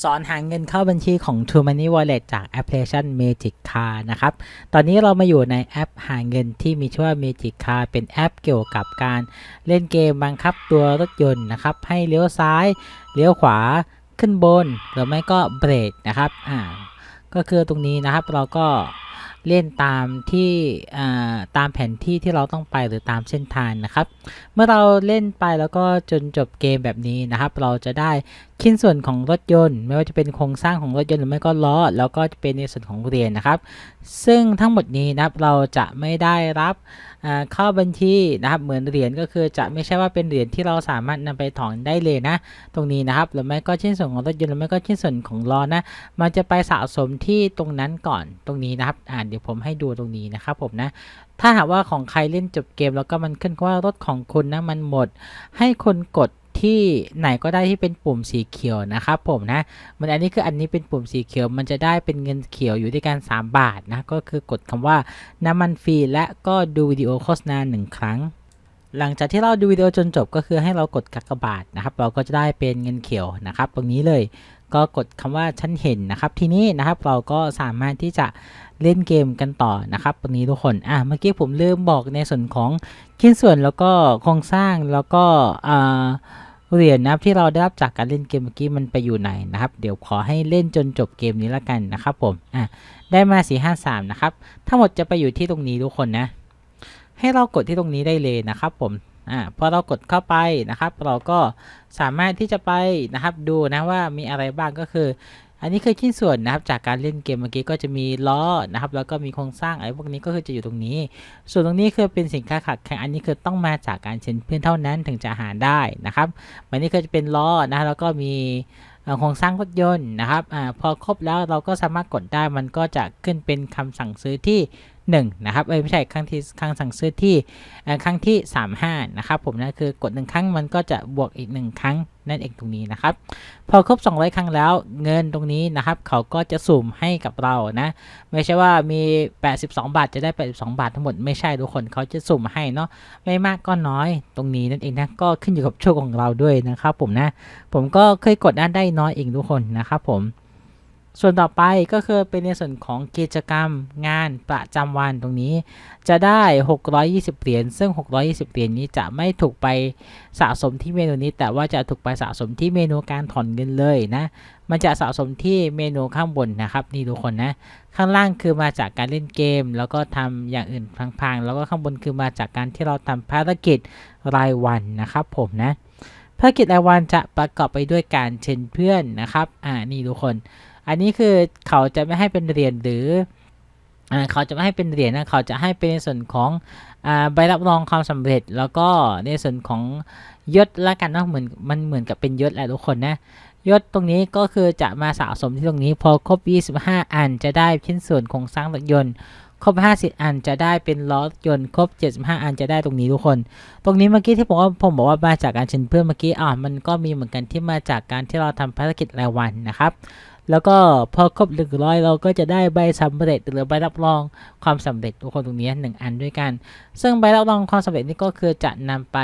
สอนหาเงินเข้าบัญชีของ True Money Wallet จากแอปพลิเคชัน Magic Car นะครับ ตอนนี้เรามาอยู่ในแอปหาเงินที่มีชื่อว่า Magic Car เป็นแอปเกี่ยวกับการเล่นเกมบังคับตัวรถยนต์นะครับ ให้เลี้ยวซ้าย เลี้ยวขวา ขึ้นบน หรือไม่ก็เบรกนะครับ อ่า ก็คือตรงนี้นะครับเราก็ เล่นตามที่ตามแผนที่ที่เราต้องไปหรือตามเส้นทางนะครับ เมื่อเราเล่นไปแล้วก็จนจบเกมแบบนี้นะครับ เราจะได้ชิ้นส่วนของรถยนต์ ไม่ว่าจะเป็นโครงสร้างของรถยนต์หรือไม่ก็ล้อแล้วก็จะเป็นในส่วนของเหรียญนะครับ ซึ่งทั้งหมดนี้นะครับเราจะไม่ได้รับเข้าบัญชีนะครับ เหมือนเหรียญก็คือจะไม่ใช่ว่าเป็นเหรียญที่เราสามารถนำไปถอนได้เลยนะ ตรงนี้นะครับหรือไม่ก็ชิ้นส่วนของรถยนต์หรือไม่ก็ชิ้นส่วนของล้อนะมันจะไปสะสมที่ตรงนั้นก่อนตรงนี้นะครับอ่านเดี๋ยวผมให้ดูตรงนี้นะครับผมนะ ถ้าหากว่าของใครเล่นจบเกมแล้วก็มันขึ้นว่ารถของคุณนะมันหมด ให้คนกดที่ไหนก็ได้ที่เป็นปุ่มสีเขียวนะครับผมนะมันอันนี้คืออันนี้เป็นปุ่มสีเขียว มันจะได้เป็นเงินเขียวอยู่ที่การ3บาทนะก็คือกดคำว่าน้ำมันฟรีและก็ดูวิดีโอโฆษณาหนึ่งครั้ง หลังจากที่เราดูวิดีโอจนจบก็คือให้เรากดกากบาทนะครับเราก็จะได้เป็นเงินเขียวนะครับ ตรงนี้เลยก็กดคำว่าฉันเห็นนะครับ ทีนี้นะครับเราก็สามารถที่จะ เล่นเกมกันต่อนะครับตรงนี้ทุกคนอะเมื่อกี้ผมลืมบอกในส่วนของชิ้นส่วนแล้วก็โครงสร้างแล้วก็อ่าเหรียญนะครับที่เราได้รับจากการเล่นเกมเมื่อกี้มันไปอยู่ไหนนะครับ เดี๋ยวขอให้เล่นจนจบเกมนี้ละกันนะครับผมอะได้มา 453 นะครับทั้งหมดจะไปอยู่ที่ตรงนี้ทุกคนนะ ให้เรากดที่ตรงนี้ได้เลยนะครับผมอ่าพอเรากดเข้าไปนะครับ เราก็สามารถที่จะไปนะครับดูนะว่ามีอะไรบ้างก็คือ อันนี้คือชิ้นส่วนนะครับจากการเล่นเกมเมื่อกี้ก็จะมีล้อนะครับ แล้วก็มีโครงสร้างอะไรพวกนี้ก็คือจะอยู่ตรงนี้ ส่วนตรงนี้คือเป็นสินค้าขาดแคลนอันนี้คือต้องมาจากการเช็นเพื่อนเท่านั้นถึงจะหาได้นะครับอันนี้ก็จะเป็นล้อนะแล้วก็มีโครงสร้างรถยนต์นะครับอพอครบแล้วเราก็สามารถกดได้มันก็จะขึ้นเป็นคำสั่งซื้อที่ 1นะครับไม่ใช่ครั้งที่ครั้งสั่งซื้อที่ครั้งที่ 35นะครับผมนะคือกด 1 ครั้งมันก็จะบวกอีก 1 ครั้งนั่นเองตรงนี้นะครับ พอครบ 200 ครั้งแล้วเงินตรงนี้นะครับ เขาก็จะสุ่มให้กับเรานะ ไม่ใช่ว่ามี 82 บาทจะได้ 82 บาททั้งหมดไม่ใช่ทุกคนเขาจะสุ่มให้เนาะไม่มากก็น้อยตรงนี้นั่นเองนะก็ขึ้นอยู่กับโชคของเราด้วยนะครับผมนะ ผมก็เคยกดด้นได้น้อยเองทุกคนนะครับผม ส่วนต่อไปก็คือเป็นในส่วนของกิจกรรมงานประจำวันตรงนี้ จะได้ 620 เหรียญซึ่ง 620 เหรียญนี้จะไม่ถูกไปสะสมที่เมนูนี้ แต่ว่าจะถูกไปสะสมที่เมนูการถอนเงินเลยนะ มันจะสะสมที่เมนูข้างบนนะครับนี่ทุกคนนะ ข้างล่างคือมาจากการเล่นเกม แล้วก็ทำอย่างอื่นพลางๆแล้วก็ข้างบนคือมาจากการที่เราทำภารกิจรายวันนะครับ ผมนะภารกิจรายวันจะประกอบไปด้วยการเชิญเพื่อนนะครับอ่านี่ทุกคน อันนี้คือเขาจะไม่ให้เป็นเหรียญหรืออเขาจะไม่ให้เป็นเหรียญนะเขาจะให้เป็นในส่วนของอใบรับรองความสำเร็จ แล้วก็ในส่วนของยศละกันเนาะเหมือนมันเหมือนกับเป็นยศแหละทุกคนนะยศตรงนี้ก็คือจะมาสะสมที่ตรงนี้พอครบ 25 อันจะได้ชิ้นส่วนโครงสร้างรถยนต์ครบ 50 อันจะได้เป็นล้อรถยนต์ครบ 75 อันจะได้ตรงนี้ทุกคน ตรงนี้เมื่อกี้ที่ผมว่าผมบอกว่ามาจากการเชิญเพื่อนเมื่อกี้อ่ามันก็มีเหมือนกันที่มาจากการที่เราทำภารกิจรายวันนะครับ แล้วก็พอครบ100เราก็จะได้ใบสำเร็จหรือใบรับรองความสำเร็จทุกคนตรงนี้หนึ่งอันด้วยกัน ซึ่งใบรับรองความสำเร็จนี่ก็คือจะนำไป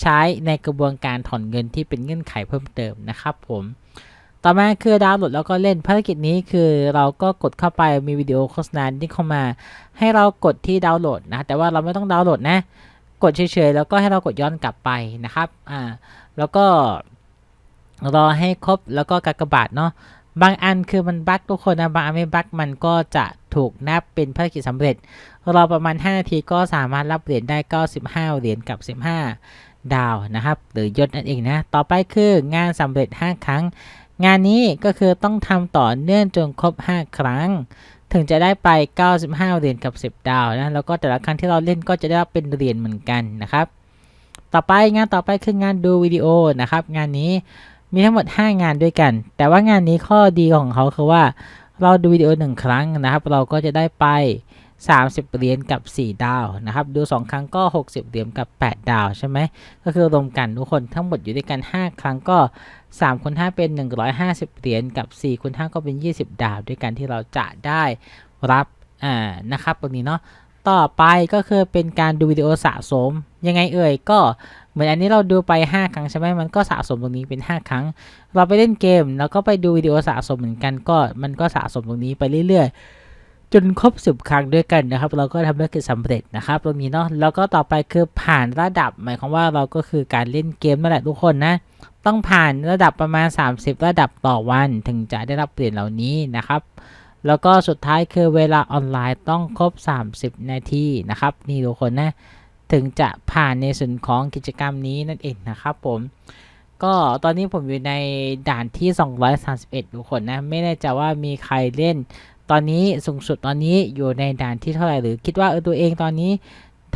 ใช้ในกระบวนการถอนเงินที่เป็นเงื่อนไขเพิ่มเติมนะครับผมต่อมาคือดาวน์โหลดแล้วก็เล่นภารกิจนี้คือเราก็กดเข้าไปมีวิดีโอโฆษณาที่เข้ามา ให้เรากดที่ดาวน์โหลดนะแต่ว่าเราไม่ต้องดาวน์โหลดนะ กดเฉยๆแล้วก็ให้เรากดย้อนกลับไปนะครับอ่าแล้วก็รอให้ครบแล้วก็กากบาทเนาะ บางอันคือมันบั๊กทุกคนนะบางอันไม่บั๊กมันก็จะถูกนับเป็นภารกิจสำเร็จ รอประมาณ 5 นาทีก็สามารถรับเหรียญได้ 95 เหรียญกับ 15 ดาวนะครับ หรือยศนั่นเองนะ ต่อไปคืองานสำเร็จ 5 ครั้ง งานนี้ก็คือต้องทำต่อเนื่องจนครบ 5 ครั้ง ถึงจะได้ไป 95 เหรียญกับ 10 ดาวนะ แล้วก็แต่ละครั้งที่เราเล่นก็จะได้รับเป็นเหรียญเหมือนกันนะครับ ต่อไปงานต่อไปคืองานดูวิดีโอนะครับ งานนี้ มีทั้งหมด 5 งานด้วยกัน แต่ว่างานนี้ข้อดีของเขาคือว่า เราดูวิดีโอ 1 ครั้งนะครับ เราก็จะได้ไป 30 เหรียญกับ 4 ดาวนะครับ ดู 2 ครั้งก็ 60 เหรียญกับ 8 ดาวใช่ไหม ก็คือรวมกันทุกคนทั้งหมดอยู่ด้วยกัน 5 ครั้งก็3คูณ5เป็น 150 เหรียญกับ4คูณ5ก็เป็น 20 ดาวด้วยกันที่เราจะได้รับ อ่า นะครับตรงนี้เนาะ ต่อไปก็คือเป็นการดูวิดีโอสะสม ยังไงเอ่ยก็เหมือนอันนี้เราดูไป 5 ครั้งใช่ไหมมันก็สะสมตรงนี้เป็น 5 ครั้ง เราไปเล่นเกมแล้วก็ไปดูวิดีโอสะสมเหมือนกันก็มันก็สะสมตรงนี้ไปเรื่อยๆ จนครบสิบครั้งด้วยกันนะครับ เราก็ทำธุรกิจสำเร็จนะครับ ตรงนี้เนาะแล้วก็ต่อไปคือผ่านระดับ หมายความว่าเราก็คือการเล่นเกมนั่นแหละทุกคนนะต้องผ่านระดับประมาณ 30 ระดับต่อวัน ถึงจะได้รับเหรียญเหล่านี้นะครับ แล้วก็สุดท้ายคือเวลาออนไลน์ต้องครบ 30 นาทีนะครับ นี่ทุกคนนะ ถึงจะผ่านในส่วนของกิจกรรมนี้นั่นเองนะครับผม ก็ตอนนี้ผมอยู่ในด่านที่ 231 ทุกคนนะ ไม่แน่ใจว่ามีใครเล่น ตอนนี้สูงสุดตอนนี้อยู่ในด่านที่เท่าไหร่หรือคิดว่าเออตัวเองตอนนี้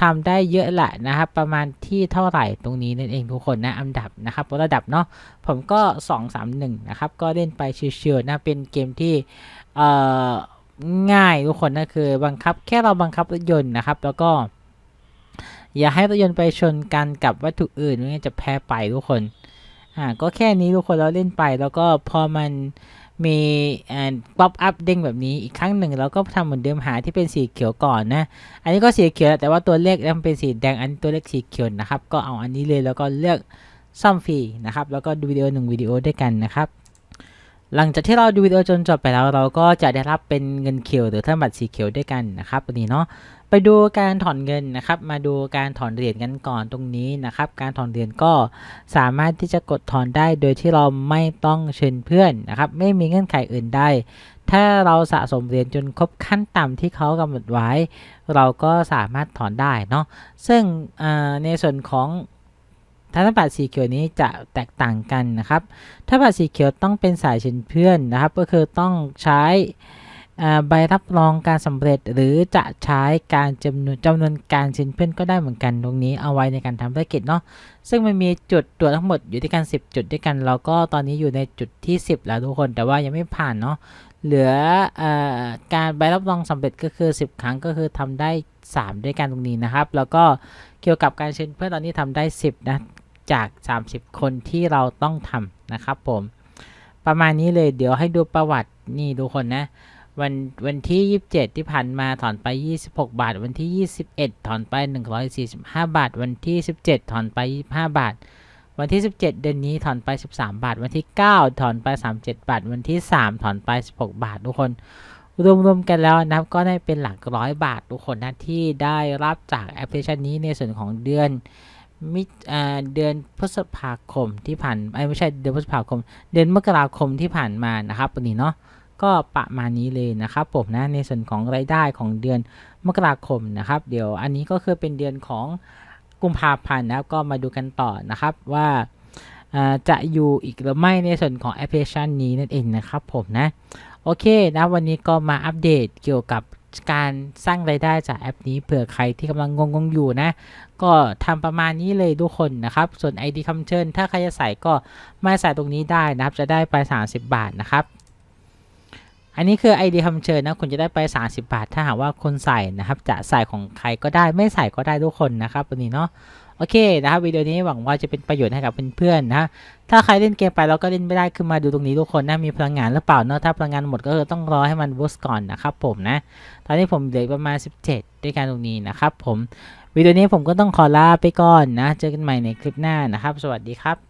ทำได้เยอะแหละนะครับประมาณที่เท่าไหร่ตรงนี้นั่นเองทุกคนนะอันดับนะครับระดับเนาะผมก็ 2 3 1 นะครับ ก็เล่นไปชิวๆนะเป็นเกมที่เอ่อง่ายทุกคนนะคือบังคับแค่เราบังคับรถยนต์นะครับ แล้วก็ อย่าให้รถยนต์ไปชนกันกับวัตถุอื่นไม่งั้นจะแพ้ไปทุกคนอ่าก็แค่นี้ทุกคนเราเล่นไปแล้วก็พอมัน มีป๊อปอัพเด้งแบบนี้อีกครั้งหนึ่งเราก็ทำเหมือนเดิมหาที่เป็นสีเขียวก่อนนะ อันนี้ก็สีเขียวแต่ว่าตัวเลขมันเป็นสีแดงอันตัวเลขสีเขียวนะครับ ก็เอาอันนี้เลยแล้วก็เลือกซ่อมฟรีนะครับ แล้วก็ดูวิดีโอหนึ่งวิดีโอด้วยกันนะครับ หลังจากที่เราดูวิดีโอจนจบไปแล้วเราก็จะได้รับเป็นเงินเขียวหรือธนบัตรสีเขียวด้วยกันนะครับวันนี้เนาะไปดูการถอนเงินนะครับ มาดูการถอนเหรียญกันก่อนตรงนี้นะครับ การถอนเหรียญก็สามารถที่จะกดถอนได้โดยที่เราไม่ต้องเชิญเพื่อนนะครับ ไม่มีเงื่อนไขอื่นได้ ถ้าเราสะสมเหรียญจนครบขั้นต่ำที่เขากำหนดไว้ เราก็สามารถถอนได้เนาะซึ่งในส่วนของ ธนบัตรสีเขียวนี้จะแตกต่างกันนะครับธนบัตรสีเขียวต้องเป็นสายเชิญเพื่อนนะครับ ก็คือต้องใช้ใบรับรองการสำเร็จหรือจะใช้การจำนวนจำนวนการเซ็นเพื่อนก็ได้เหมือนกันตรงนี้เอาไว้ในการทำธุรกิจเนาะซึ่งมันมีจุดตรวจทั้งหมดอยู่ที่กัน 10 จุดด้วยกันเราก็ตอนนี้อยู่ในจุดที่ 10 แล้วทุกคน แต่ว่ายังไม่ผ่านเนาะเหลืออการใบรับรองสำเร็จก็คือ 10 ครั้งก็คือทำได้ 3 ด้วยกันตรงนี้นะครับ แล้วก็เกี่ยวกับการเซ็นเพื่อนตอนนี้ทำได้ 10 นะ จาก 30 คนที่เราต้องทำนะครับผม ประมาณนี้เลยเดี๋ยวให้ดูประวัตินี่ทุกคนนะ วันวันที่ 27 ที่ผ่านมาถอนไป 26 บาท วันที่ 21 ถอนไป 145 บาท วันที่ 17 ถอนไป 25 บาท วันที่ 17 เดือนนี้ถอนไป 13 บาท วันที่ 9 ถอนไป 37 บาท วันที่ 3 ถอนไป 16 บาททุกคนรวมๆกันแล้วนะครับก็ได้เป็นหลักร้อยบาททุกคนนะที่ได้รับจากแอปพลิเคชันนี้ในส่วนของเดือน มิเดือนพฤษภาคมที่ผ่านไอ้ไม่ใช่เดือนพฤษภาคม เดือนมกราคมที่ผ่านมานะครับวันนี้เนาะก็ประมาณนี้เลยนะครับผมนะในส่วนของรายได้ของเดือนมกราคมนะครับ เดี๋ยวอันนี้ก็คือเป็นเดือนของกุมภาพันธ์นะก็มาดูกันต่อนะครับว่าจะอยู่อีกหรือไม่ในส่วนของแอปพลิเคชันนี้นั่นเองนะครับผมนะ โอเคนะวันนี้ก็มาอัปเดตเกี่ยวกับ การสร้างรายได้จากแอปนี้เผื่อใครที่กำลังงงๆอยู่นะ ก็ทำประมาณนี้เลยทุกคนนะครับ ส่วน ID คำเชิญ ถ้าใครจะใส่ก็มาใส่ตรงนี้ได้นะครับ จะได้ไป 30 บาทนะครับ อันนี้คือ ID คำเชิญนะคุณจะได้ไป 30 บาท ถ้าหากว่าคนใส่นะครับ จะใส่ของใครก็ได้ไม่ใส่ก็ได้ทุกคนนะครับวันนี้เนาะ โอเคนะครับวิดีโอนี้หวังว่าจะเป็นประโยชน์ให้กับเพื่อนๆนะถ้าใครเล่นเกมไปแล้วก็เล่นไม่ได้คือมาดูตรงนี้ทุกคนนะมีพลังงานหรือเปล่าเนาะถ้าพลังงานหมดก็คือต้องรอให้มันบูสต์ก่อนนะครับผมนะตอนนี้ผมเหลือประมาณ 17 ด้วยกันตรงนี้นะครับผมวิดีโอนี้ผมก็ต้องขอลาไปก่อนนะ เจอกันใหม่ในคลิปหน้านะครับ สวัสดีครับ